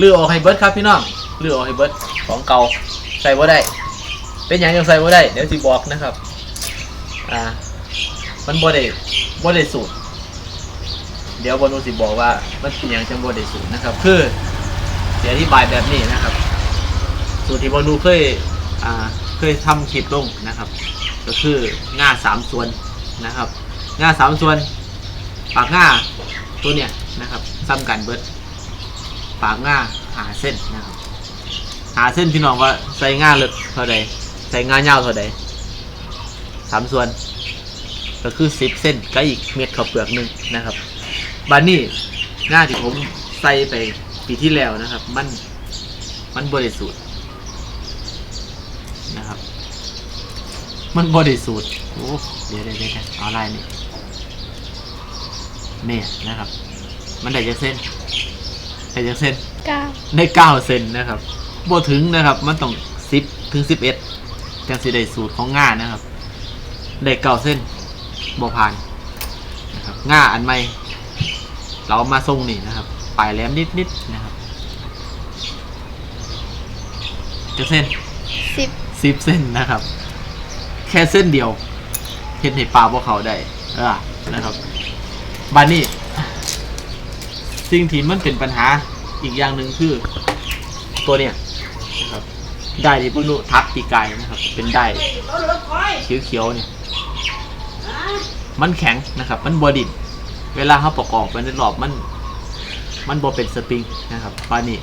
ลือออกให้เบิร์ดครับพี่น้องลือออกให้เบิร์ดของเก่าใส่บ่ได้ เป็นหยังยังใส่บ่ได้เดี๋ยวสิบอกนะครับอ่ามันบ่ได้บ่ได้สูตร เดี๋ยวบอนูสิบอกว่ามันเป็นหยังจังบ่ได้สูตรนะครับ คือเดี๋ยวอธิบายแบบนี้นะครับ สูตรที่บอนูเคยอ่าเคยทำคลิปลงนะครับ ก็คือง่าสามส่วนนะครับง่าสามส่วน ปากง่าตัวเนี้ยนะครับซ้ำกันเบิด ปากง่าหาเส้นนะครับหาเส้นพี่น้องว่าใส่ง่าลึกเท่าใดใส่ง่าเงาวเท่าใดสามส่วน ก็คือสิบเส้นก็อีกเม็ดข้าวเปลือกหนึ่งนะครับบานนี้ง่าที่ผมใส่ไปปีที่แล้วนะครับ มันมันบริสุทธิ์นะครับ มันบริสุทธิ์โอ้เดี๋ยวเดี๋ยวเดี๋ยวเอาลายนี่เนี่ยนะครับ มันได้จากเส้น ได้จากเส้นเก้าได้เก้าเซนนะครับบ่ถึงนะครับ มันต้องสิบถึงสิบเอ็ดจังสิได้สูตรของง่านะครับ ได้เก้าเส้นบ่ผ่านนะครับง่าอันใหม่เราเอามาทรงนี่นะครับปลายแหลมนิดๆนะครับจะเส้นสิบสิบเส้นนะครับ แค่เส้นเดียวเห็นในปลาพวกเขาได้ เออนะครับบานนี้ สิ่งที่มันเป็นปัญหาอีกอย่างหนึ่งคือ ตัวเนี้ยนะครับได้ที่พนุทับตีกายนะครับ เป็นได้เขียวๆเนี่ยมันแข็งนะครับ มันบอดินเวลาเขาประกอบไปในรอบมัน มันบอเป็นสปริงนะครับปานี่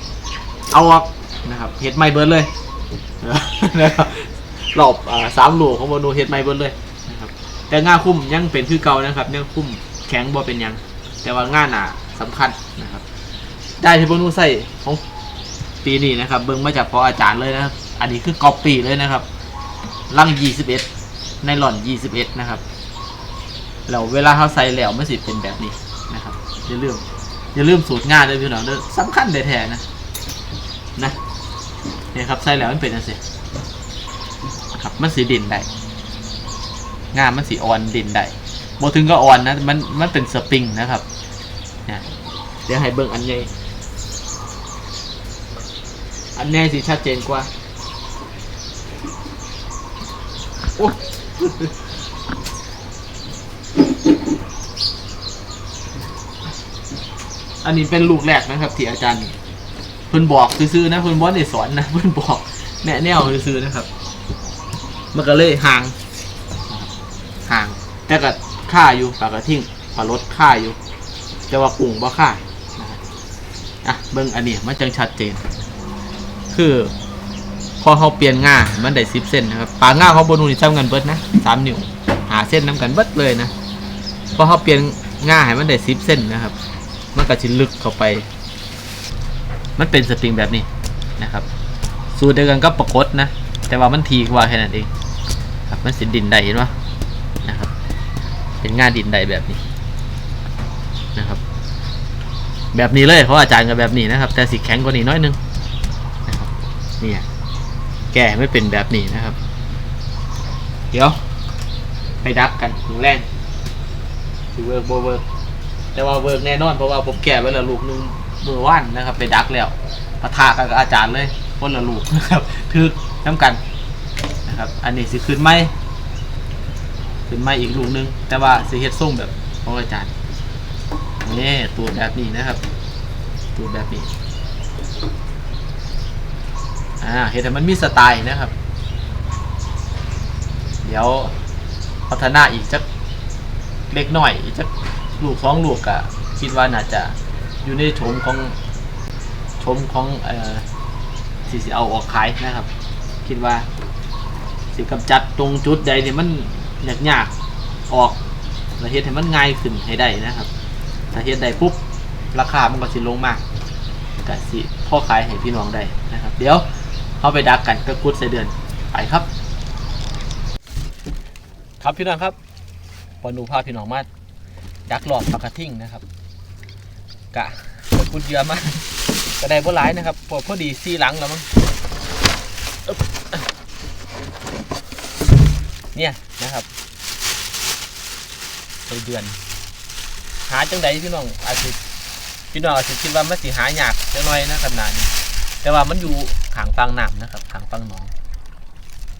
เอาออกนะครับเฮ็ดไม่เบิร์ดเลยนะครับรอบอ่าสามโหลของโมโนเฮ็ดไม่เบิร์ดเลยนะครับแต่ง่าคุ้มยังเป็นคือเก่านะครับยังคุ้มแข็งบอเป็นหยัง แต่ว่าง่าหนา สำคัญนะครับ ได้ที่โมโนใส่ของปีนี้นะครับ เบิ่งมาจากพออาจารย์เลยนะครับ อันนี้คือกอปปี้เลยนะครับลัง21ในหล่อน21นะครับแล้วเวลาเขาใส่แล้วมันสิเป็นแบบนี้นะครับอย่าลืมอย่าลืมสูตรงานด้วยพี่น้องเด้อสำคัญแท้ๆนะนะเนี่ยครับใส่แล้วมันเป็นจังซี่ครับมันสีดินได้งานมันสีอ่อนดินได้บ่ถึงก็อ่อนนะมันมันเป็นสปริงนะครับ เดี๋ยวให้เบิ่งอันใหญ่อันใหญ่สิชัดเจนกว่า โอ้อันนี้เป็นลูกแรกนะครับ ที่อาจารย์เพิ่นบอกซื้อๆนะเพิ่นบ่ได้สอนนะเพิ่นบอกแนะแนวซื้อๆนะครับ มันก็เลยห่างห่าง แต่ก็ค่าอยู่ปากกระทิ้งปลารถค่าอยู่ แต่ว่ากุ้งบ่ค่านะอะเบิ่งอันนี้มันจังชัดเจน คือพอเขาเปลี่ยนง่ามันได้สิบเส้นนะครับปลาง่าเของโบนนูนี่ซ้ำกันเบิดนะสามนิ้วหาเส้นน้ำกันเบิดเลยนะพอเขาเปลี่ยนง่าให้มันได้สิบเส้นนะครับ มันก็จะลึกเข้าไป มันเป็นสปริงแบบนี้นะครับ สูตรเดียวกันก็ประกดนะ แต่ว่ามันทีกว่าแค่นั้นเอง ครับมันสินดินใดเห็นปะนะครับ เป็นง่าดินใดแบบนี้ นะครับ แบบนี้เลยเพราะอาจารย์กับแบบนี้นะครับ แต่สีแข็งกว่านี้น้อยนึงนะครับนี่แก่ไม่เป็นแบบนี้นะครับ เดี๋ยว ไปดักกันถึงแรงถือเวิร์กโบเวิร์กแต่ว่าเวิร์กแน่นอนเพราะว่าผมแก่ไว้และลูกนึงมือว่านนะครับ ไปดักแล้วปะทะกับอาจารย์เลยคนละลูกนะครับทึกน้ำกันนะครับ อันนี้สิขึ้นไหมขึ้นไหมอีกลูกนึง แต่ว่าสิเฮ็ดส่งแบบของอาจารย์ นี่ตัวแบบนี้นะครับ ตัวแบบนี้อ่าเห็นแต่มันมีสไตล์นะครับ เดี๋ยวพัฒนาอีกสักเล็กหน่อย อีกสักลูกสองลูกอะคิดว่าน่าจะอยู่ในชมของชมของเอ่อสิสิเอาออกขายนะครับ คิดว่าสิกำจัดตรงจุดใดที่มันยากยากๆออกแล้วเฮ็ดให้มันง่ายขึ้นให้ได้นะครับ ถ้าเฮ็ดได้ปุ๊บราคามันก็สิลงมากก็สิพ่อขายให้พี่น้องได้นะครับ เดี๋ยวเอาไปดักกันก็กุดใส่เดือนไปครับ ครับพี่น้องครับปอนูพาพี่น้องมาดักหลอกปลากระทิ่งนะครับกะกุญเยือมาก็ได้บ่หลายนะครับพอพอดีซีหลังแล้วมั้งเนี่ยนะครับไปเดือน หาจังใดพี่น้องอาจจะพี่น้องอาจจะคิดว่ามันสิหายากจักน่อยนะครับนาดนี้แต่ว่ามันอยู่ขางฟังหน้ำนะครับขางฟังหนอง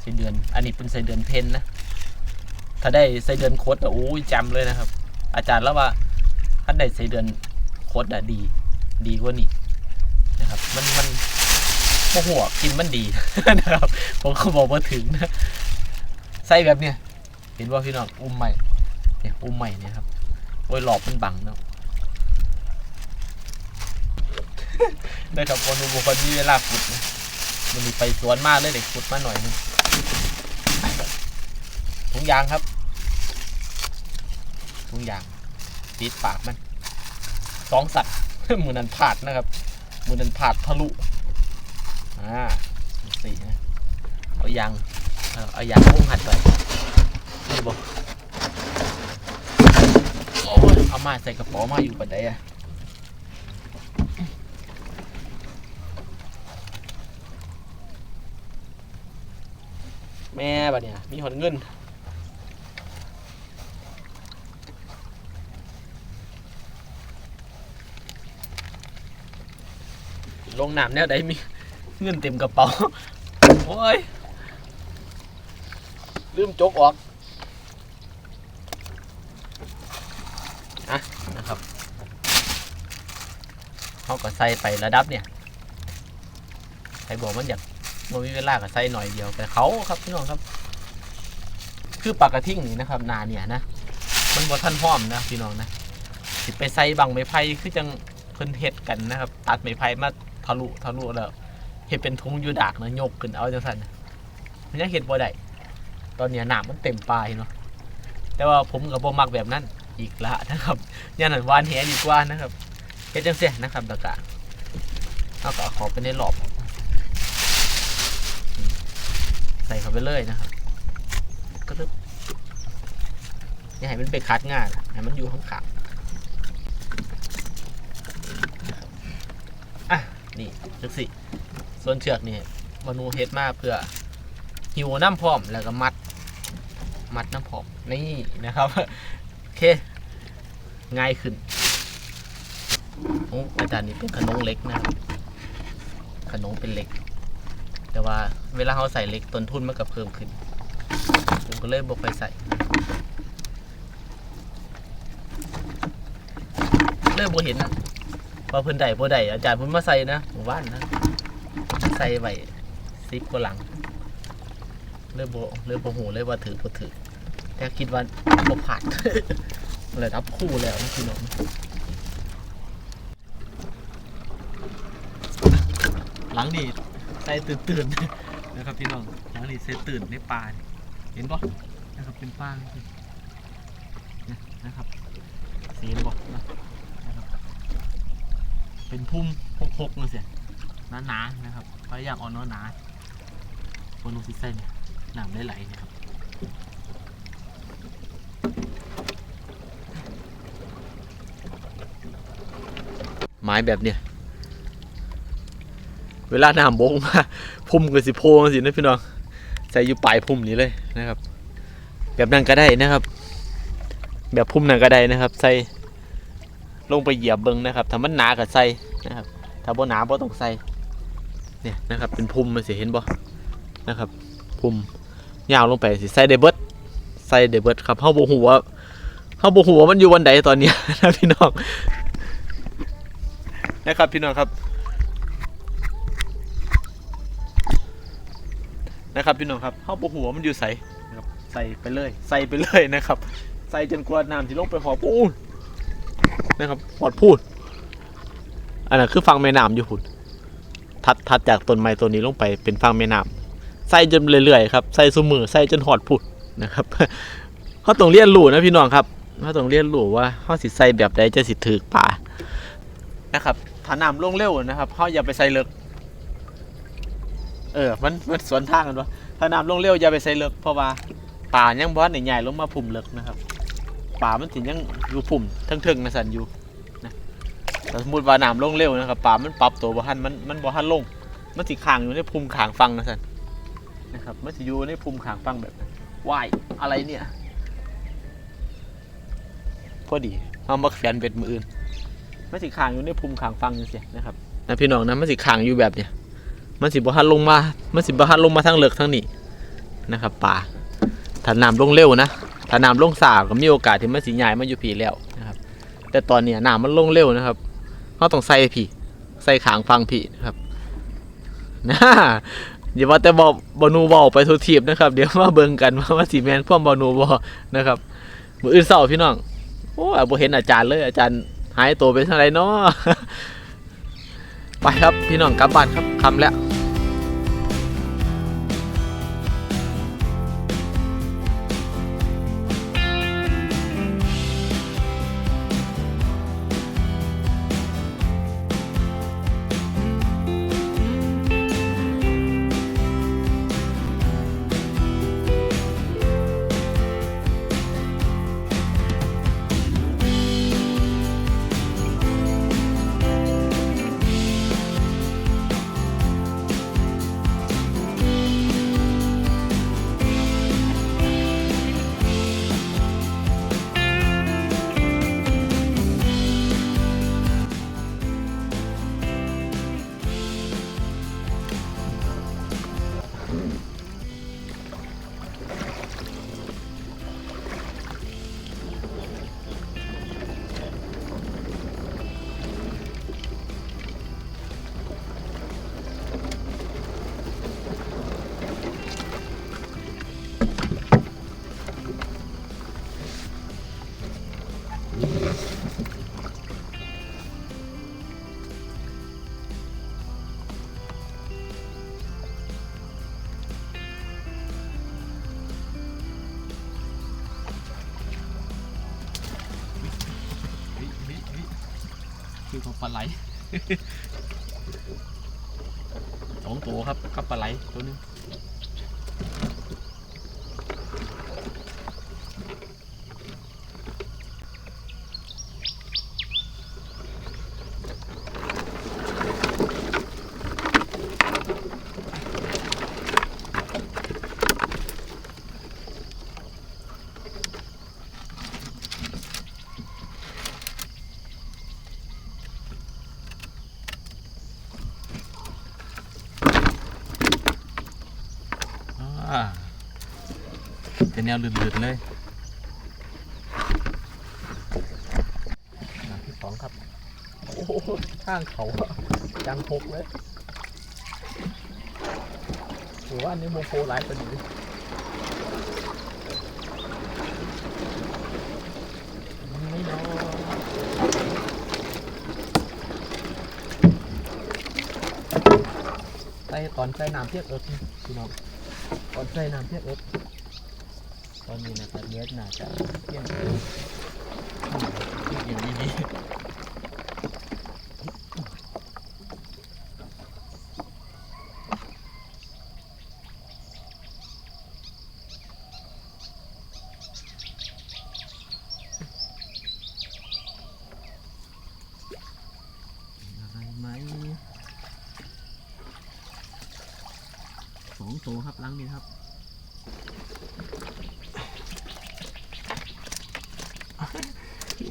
ไส้เดือน อันนี้เป็นไส้เดือนเพนนะ ถ้าได้ไส้เดือนโคดอะโอ้ยจำเลยนะครับ อาจารย์แล้วว่าถ้าได้ไส้เดือนโคดอะดี ดีกว่านี้นะครับ มันมันโมหัวกินมันดีนะครับ ผมก็บอกว่าถึงนะไส้แบบเนี้ยเห็นว่าพี่น้องอุ้มใหม่เนี่ยอุ้มใหม่เนี่ยครับ โอ้ยหลอบมันบังเนาะได้ครับคนดูบุคคลมีเวลาขุดนะมันมีไปสวนมากเลยเด็กขุดมาหน่อยหนึงถุงยางครับถุงยางปิดปากมันสองสัตว์มือนันผาดนะครับ มือนันผาดทะลุอ่าสี่นะเอายางเอายางพุ่งหัดไปนี่บอก มาใส่กระเป๋ามาอยู่ปัดใดอะแม่บัดเนี่ย มีหอนเงินลงน้ำแนวใดมีเงินเต็มกระเป๋า โอ้ย ลืมจกออกอะนะครับ เขาก็ใส่ไประดับเนี่ยใครบอกมันอยากมันมีเวลากับไส้หน่อยเดียวแต่เขาครับพี่น้องครับ คือปลากระทิ่งนี่นะครับนาเนี่ยนะมันบ่ท่านห้อมนะพี่น้องนะสิไปใส่บังไม้ไผ่คือจังเพิ่นเฮ็ดกันนะครับ ตัดไม้ไผ่มาทะลุทะลุแล้วเฮ็ดเป็นทุงยูดากนะยกขึ้นเอาจังซั่นมันยังเฮ็ดบ่ได้ตอนเนี้ยน้ำมันเต็มปลายเนาะแต่ว่าผมก็บ่มักแบบนั้นอีกละนะครับย่านนั้นวานแหดีกว่านะครับ เฮ็ดจังซี่นะครับแล้วก็เอาก็ขอไปในหลอบ ใส่เข้าไปเลยนะครับก็ต้องอย่าให้มันไปคัดง่านให้มันอยู่ข้างขาอะ นี่จักสิส่วนเชือกนี่มนูเฮ็ดมาเพื่อหิวน้ำพร้อมแล้วก็มัด มัดน้ำพร้อมนี่นะครับ โอเค ง่ายขึ้น โอ้อาจารย์นี่เป็นขนมเล็กนะครับขนมเป็นเล็ก แต่ว่าเวลาเขาใส่เล็กต้นทุนมันก็เพิ่มขึ้น ผมก็เลยบอกไปใส่เลยบ่เห็นว่าเพิ่นใดบ่ใดอาจารย์เพิ่นมาใส่นะหมู่บ้านนะใส่ไว้ซิปกว่าหลังเลยบ่เลยบ่หูเลยว่าถือบ่ถือแต่คิดว่าบ่ผ่านเลยรับคู่แล้วนะพี่น้อง ลังนี่ใส่ตื่นตื่นนะครับพี่น้องหลังนี้ใส่ตื่นในป่าเห็นปะนะครับเป็นป่านะครับสีเห็นปะนะครับเป็นพุ่มพกๆเลยเสียหนาๆนะครับพยายามเอาหนาๆบนลงซิเส้นเนี่ยน้ำไหลๆนะครับไม้แบบเนี้ย เวลาน้ำบงมาพุ่มกับสิโพงสินะพี่น้องใส่อยู่ปลายพุ่มนี้เลยนะครับ แบบนั้นก็ได้นะครับ แบบพุ่มนั้นก็ได้นะครับ ใส่ลงไปเหยียบเบิ้งนะครับถ้ามันหนาก็ใส่นะครับถ้าบ่หนาบ่ต้องใส่เนี่ยนะครับ เป็นพุ่มมันสิเห็นบ่นะครับ พุ่มยาวลงไปสิใส่ได้เบิดใส่ได้เบิดครับเฮาบ่ฮู้ว่าเฮาบ่ฮู้ว่ามันอยู่วันใดตอนนี้นะพี่น้องนะครับพี่น้องครับ นะครับพี่น้องครับเข้าปหัวมันอยู่ใส่นะครับใส่ไปเลย ใส่ไปเลยนะครับ ใส่จนกว่าน้ำที่ลงไปหอปูนนะครับหอดพูด อันนั้นคือฟังแม่น้ำอยู่พุ่นทัดทัดจากต้นไม้ต้นนี้ลงไปเป็นฟังแม่น้ำใส่จนเรื่อยๆครับใส่สมือใส่จนหอดพูดนะครับเขาต้องเรียนรู้นะพี่น้องครับเขาต้องเรียนรู้ว่าเขาสิใส่แบบใดจะสิถือป่านะครับถ้าน้ำลงเร็วนะครับเขาอย่าไปใส่เลิก เออ มันมันสวนทางกันวะถ้าน้ำลงเร็วอย่าไปใส่เลิกเพราะว่าป่ายังบอสใหญ่ๆลงมาพุ่มเลิกนะครับป่ามันถึงยังอยู่พุ่มเทิงๆนะสันอยู่นะแต่สมมติว่าน้ำลงเร็วนะครับป่ามันปรับตัวบ่ทันมันมันบ่ทันลงมันสิขางอยู่ในพุ่มขางฟังนะสันนะครับมันสิอยู่ในพุ่มขางฟังแบบนั้นว่ายอะไรเนี่ยพอดีเอามาแขวนเบ็ดมืออื่นมันสิขางอยู่ในภูมิขางฟังจังซี่นะครับนะพี่น้องนะมันสิขางอยู่แบบเนี้ย มันสิบ่ทันลงมา มันสิบ่ทันลงมาทางเลิกทางนี้นะครับป่าถ้าน้ำลงเร็วนะถ้าน้ำลงสาก็มีโอกาสที่มันสิย้ายมาอยู่ผีแล้วนะครับ แต่ตอนนี้น้ำมันลงเร็วนะครับเราต้องใส่ผีใส่ขางฟังผีนะครับนะอย่าว่าแต่บอกบอนูบอไปทุทีบนะครับ เดี๋ยวมาเบิ่งกันว่าว่าสีแมนพ่วมบอนูบอนะครับมืออื่นเสาร์พี่น้องโอ้ยบ่เห็นอาจารย์เลยอาจารย์หายตัวไปทางไรเนาะไปครับพี่น้องกลับบ้านครับคำแล้ว ปลาไหล สองตัวครับกับปลาไหลตัวหนึงอ่า เป็นแนวลื่นๆเลยที่สองครับ โอ้โหข้างเขาจังพกเลยหรือว่าอันนี้โมโคไลฟ์พอดีไม่นอนใส่ตอนใส่น้ำเทียบเอิบพี่น้องตอนใส่น้ำเทียบเอิบ อนนี้นะครับเนื้อหนาจะเที่ยงคืนอืมอย่างนี้ดีสองตัวครับล้างนี้ครับ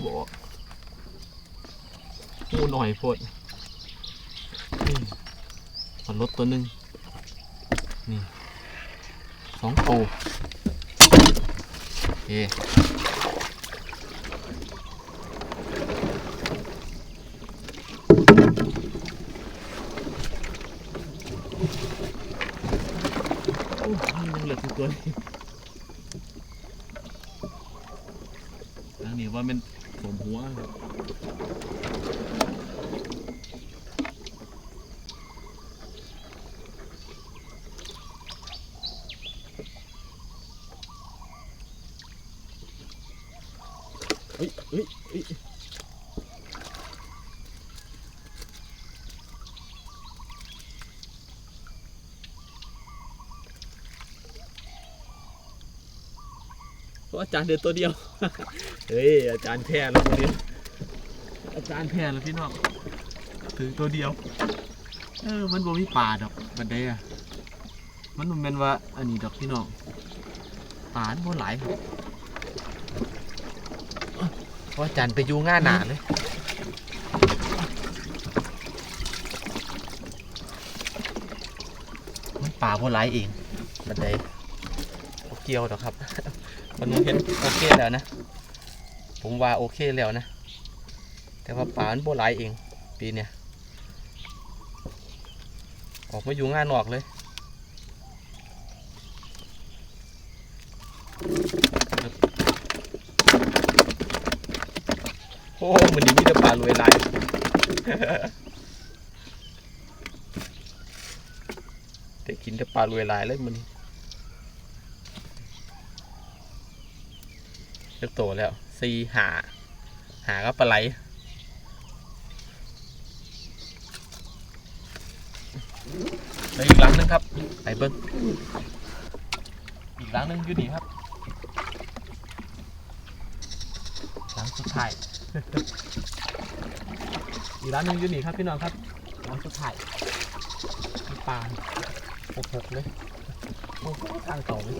บอก หูหน่อยโพดนี่ขอลดตัวหนึ่งนี่สองตัวโอเคโอ้ยยังเหลือตัวนี้ล้างนี้ว่ามันสมหัวครับ อาจารย์เดือตัวเดียว เฮ้ยอาจารย์แพ้แล้วตัวเดียอาจารย์แพ้แล้วพี่น้องถือตัวเดียว เออ มันบ่มีป่าดอกบัดเดียมันมันเป็นว่าอันนี้ดอกพี่น้องป่านบ่หลายเพราะอาจารย์ไปอยู่ง่าหนาเลยป่าพ่หลายเองบันเดียเกี่ยวหรอกครับ มันเห็นโอเคแล้วนะ ผมว่าโอเคแล้วนะ แต่ว่าปลามันโบร้ายเอง ปีเนี้ยออกมาอยู่งานนอกเลยโอ้มันนี้มีแต่ปลารวยลายแต่กินแต่ปลารวยลายเลยมันนี้ เรียกโตแล้วซีหา หาก็ปลาไหลแล้วอีกหลังหนึงครับไปเบิ้งอีกหลังหนึงอยู่นี่ครับหลังสุดท้ายอีกร้านหนึงอยู่นี่ครับพี่น้องครับหลังสุดท้ายมีปลาหกหกเลยโอ้โหทางเก่าเลย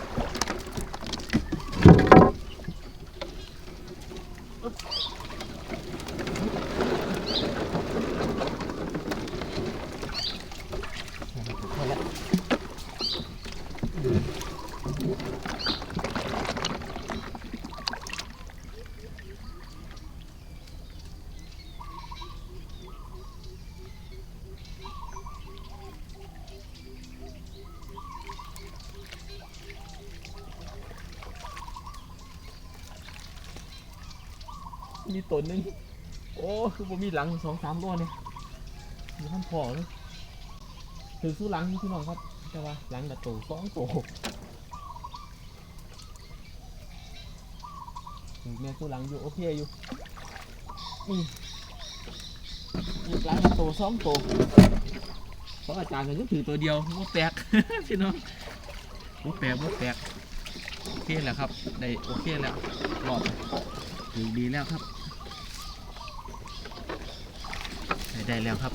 มีตัวหนึงโอ้คือผมมีหลังสองสามตัวเนี่ยมีท่านพอเลยถือสู้หลังนี่พี่น้องครับแต่ว่าหลังดัดตัวสองตัวถือแม่สู้หลังอยู่โอเคอยู่นี่อีกหลังดัดตัวสองตัวเพราะอาจารย์ก็ยังถือตัวเดียวว่าแปลกพี่น้องว่าแปลกว่าแปลกโอเคแล้วครับได้โอเคแล้วรอดดีดีแล้วครับ ได้แล้วครับ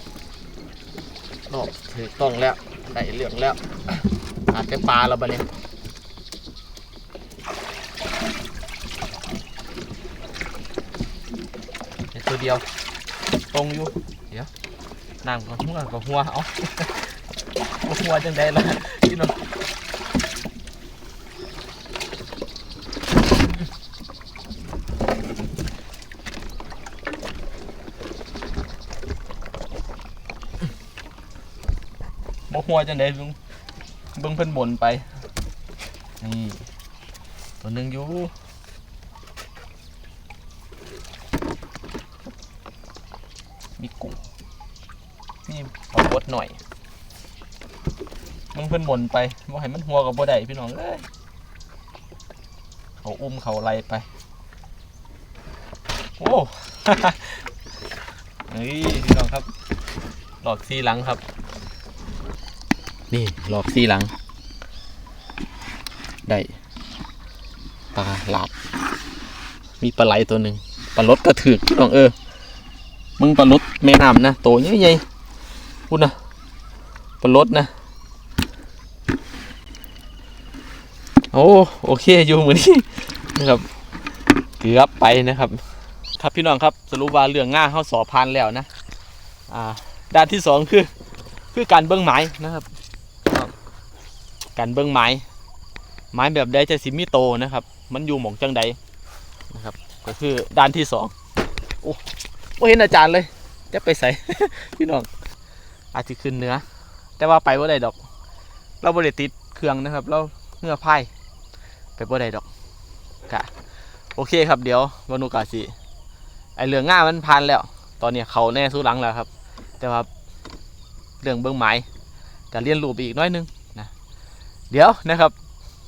รอบถือต้องแล้ว ได้เหลืองแล้วอาจจะปลาเราบะเนี่ยเดียวตัวเดียว ตรงอยู่ เดี๋ยวนั่งกับหัวกับหัวเอาเอาหัวจังได้ละพี่น้อง บ่หัวจังได๋ลุงเบิ่งเพิ่นบ่นไป นี่ตัวหนึงอยู่มีกุ้งนี่ปลาบดหน่อยมึงเพิ่นบ่นไปบ่ให้มันหัวกับบ่ได้พี่น้องเอ้ยเขาอุ้มเขาไล่ไป โอ้เฮ้ยพี่น้องครับหลอกซีหลังครับ นี่รอบซี่หลัง ได้ปลาหลาด มีปลาไหลตัวหนึ่งปลาลดกระถือพี่น้องเออ มึงปลาลดแม่น้ำนะโตใหญ่ๆพูดนะปลาลดนะโอ้โอเคอยู่เหมือนนี้นะครับ เกือบไปนะครับ ครับพี่น้องครับสรุปว่าเรื่องง่าเข้าสอบพานแล้วนะ อ่าด้านที่สองคือ คือการเบิ้งไม้นะครับ การเบิ้องไม้ไม้แบบใดจะสิมีโตนะครับ มันอยู่หม่องจังใดนะครับ ก็คือด้านที่สองโอ้ไม่เห็นอาจารย์เลย จะไปใส่พี่น้องอาจจะขึ้นเหนื้อ แต่ว่าไปว่าใดดอก เราบริติดเครื่องนะครับ เราเงื่อไพ่ไปว่าใดดอกกะโอเคครับเดี๋ยววานุกาสิไอเรื่องง่ามันพันแล้ว ตอนนี้เขาแน่สู้หลังแล้วครับ แต่ว่าเรื่องเบิ้องไม้การเรียนรู้ไปอีกน้อยนึง เดี๋ยวนะครับ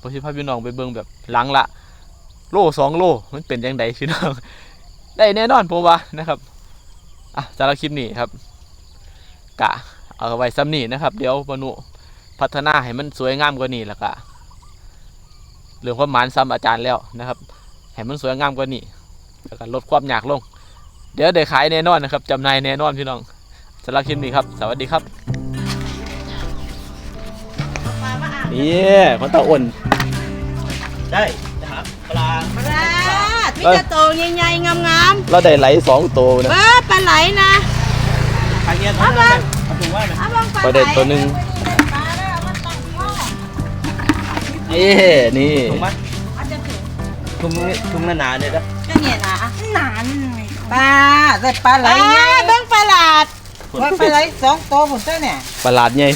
ผมสิพาพี่น้องไปเบิ่งแบบหลังละ โลสองโลมันเป็นยังไงพี่น้องได้แน่นอนผมว่านะครับอะสำหรับคลิปนี้ครับกะเอาไว้ซ้ำนี่นะครับ เดี๋ยวมนุพัฒนาให้มันสวยงามกว่านี้แล้วก็เรื่องความหมานซ้ำอาจารย์แล้วนะครับให้มันสวยงามกว่านี้แล้วก็ลดความยากลง เดี๋ยวได้ขายแน่นอนนะครับจำนายแน่นอนพี่น้องสำหรับคลิปนี้ครับ สวัสดีครับ มามาอ่านนี่คนตาอ้นได้นะครับปลาปลาที่จะโตใหญ่ๆงามเราได้ไหลสองตัวๆนะเบ้อปลาไหลนะทางเงี้ยทางเงี้ยเอาถุงว่าไหมเอาบ้างปลาเด็ดตัวหนึ่งปลาแล้วมันต้องพ่อเอ๊นี่ถุงมั้ยอาจจะถึงถุงนี้ถุงหนาๆเนี่ยนะก็เนี่ยนะหนานปลาได้ปลาไหลปลาไงเบิ้งปลาหลาดว่าปลาไหลสองตัวผมเจ้าเนี่ยปลาหลาดไง